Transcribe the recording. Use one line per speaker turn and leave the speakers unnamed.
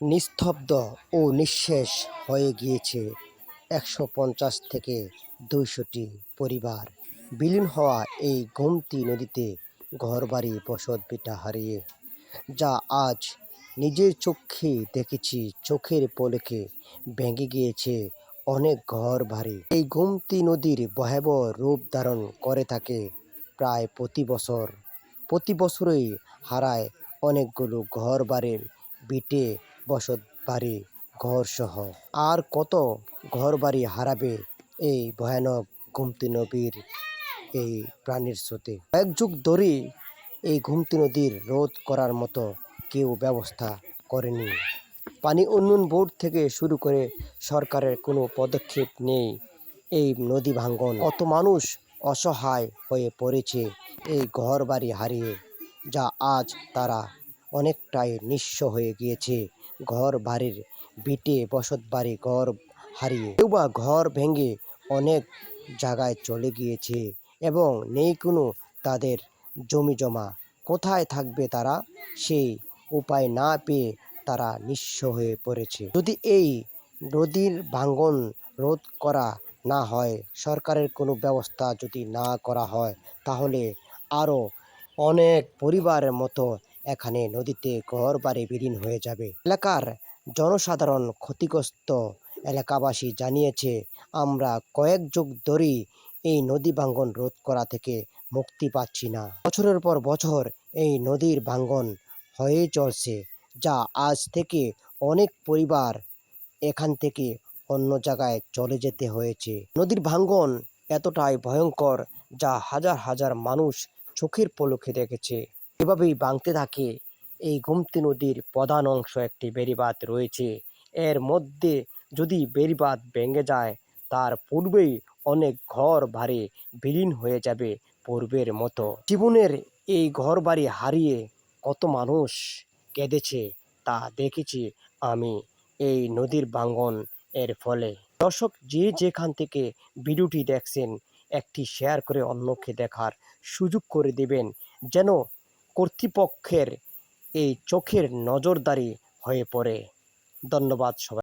নিস্তব্ধ ও নিঃশেষ হয়ে গিয়েছে একশো পঞ্চাশ থেকে দুইশোটি পরিবার। বিলীন হওয়া এই গোমতী নদীতে ঘরবাড়ি, বসত ভিটা হারিয়ে, যা আজ নিজের চোখে দেখেছি, চোখের পলকে ভেঙে গিয়েছে অনেক ঘর বাড়ি এই গোমতী নদীর ভয়াবহ রূপ ধারণ করে থাকে প্রায় প্রতি বছর। প্রতি বছরই হারায় অনেকগুলো ঘর বাড়ির বিটে বসত বাড়ি ঘরসহ। আর কত ঘর বাড়ি হারাবে এই ভয়ানক ঘুমতি নদীর এই প্রাণীর স্রোতে। কয়েক যুগ ধরে এই ঘুমতি নদীর রোধ করার মতো কেউ ব্যবস্থা করেনি। পানি উন্নয়ন বোর্ড থেকে শুরু করে সরকারের কোনো পদক্ষেপ নেই এই নদী ভাঙ্গন। কত মানুষ অসহায় হয়ে পড়েছে এই ঘর বাড়ি হারিয়ে যা আজ তারা অনেকটাই নিঃস্ব হয়ে গিয়েছে। ঘর বাড়ির বিটে বসত বাড়ি ঘর হারিয়ে কেউ বা ঘর ভেঙে অনেক জায়গায় চলে গিয়েছে এবং নেই কোনো তাদের জমি জমা। কোথায় থাকবে তারা? সেই উপায় না পেয়ে তারা নিঃস্ব হয়ে পড়েছে। যদি এই নদীর ভাঙ্গন রোধ করা না হয়, সরকারের কোনো ব্যবস্থা যদি না করা হয়, তাহলে আরও অনেক পরিবারের মতো এখানে নদীতে ঘর বাড়ি বিলীন হয়ে যাবে। এলাকার জনসাধারণ ক্ষতিগ্রস্ত এলাকাবাসী জানিয়েছে, আমরা কয়েক যুগ ধরেই এই নদী ভাঙ্গন রোধ করা থেকে মুক্তি পাচ্ছি না। বছরের পর বছর এই নদীর ভাঙ্গন হয়ে চলছে, যা আজ থেকে অনেক পরিবার এখান থেকে অন্য জায়গায় চলে যেতে হয়েছে। নদীর ভাঙ্গন এতটাই ভয়ঙ্কর যা হাজার হাজার মানুষ চোখের পলকে দেখেছে। এভাবেই ভাঙতে থাকে। এই গোমতী নদীর প্রধান অংশ একটি বেড়িবাঁধ রয়েছে। এর মধ্যে যদি বেড়িবাঁধ ভেঙে যায়, তার পূর্বেই অনেক ঘর বাড়ি বিলীন হয়ে যাবে পূর্বের মতো। জীবনের এই ঘর বাড়ি হারিয়ে কত মানুষ কেঁদেছে তা দেখেছি আমি এই নদীর বাঙ্গন এর ফলে। দর্শক, যে যেখান থেকে ভিডিওটি দেখছেন, একটি শেয়ার করে অন্যকে দেখার সুযোগ করে দেবেন, যেন কর্তৃপক্ষের এই চোখের নজরদারি হয়ে পড়ে। ধন্যবাদ সবাই